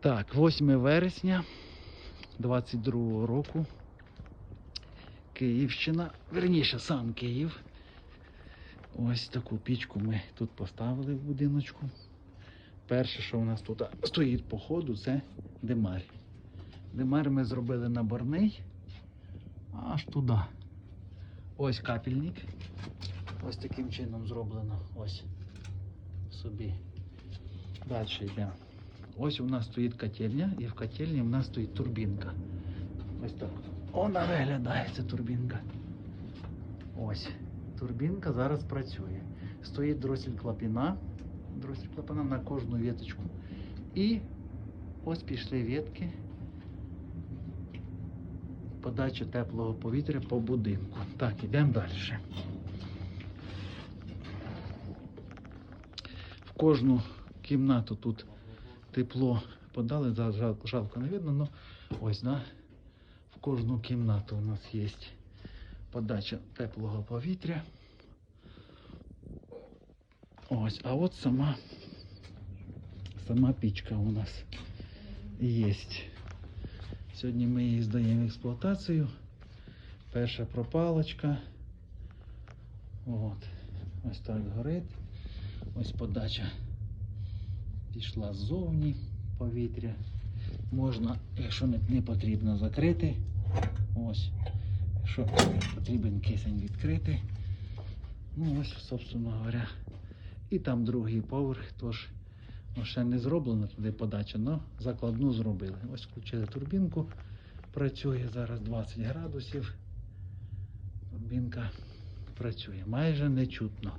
Так, 8 вересня 22 року. Київщина, верніше сам Київ. Ось таку пічку ми тут поставили в будиночку. Перше, що у нас тут стоїть по ходу, це димар. Димар ми зробили наборний аж туди. Ось капельник. Ось таким чином зроблено. Ось собі. Далі йдемо. Ось у нас стоїть котельня, і в котельні у нас стоїть турбінка. Ось так. Вона виглядає, ця турбінка. Ось. Турбінка зараз працює. Стоїть дросель клапіна. Дросель клапана на кожну віточку. І ось пішли ветки. Подача теплого повітря по будинку. Так, йдемо далі. В кожну кімнату тут тепло подали, жалко не видно, але ось, да, в кожну кімнату у нас є подача теплого повітря. Ось, а от сама, сама пічка у нас є. Сьогодні ми її здаємо в експлуатацію. Перша пропалочка. От. Ось так горить. Ось подача пішла ззовні повітря. Можна, якщо не, потрібно, закрити. Ось. Якщо потрібен кисень відкрити. Ну ось, собственно говоря. І там другий поверх, тож ну, ще не зроблено туди подача, але закладну зробили. Ось включили турбінку. Працює зараз 20 градусів. Турбінка працює. Майже не чутно.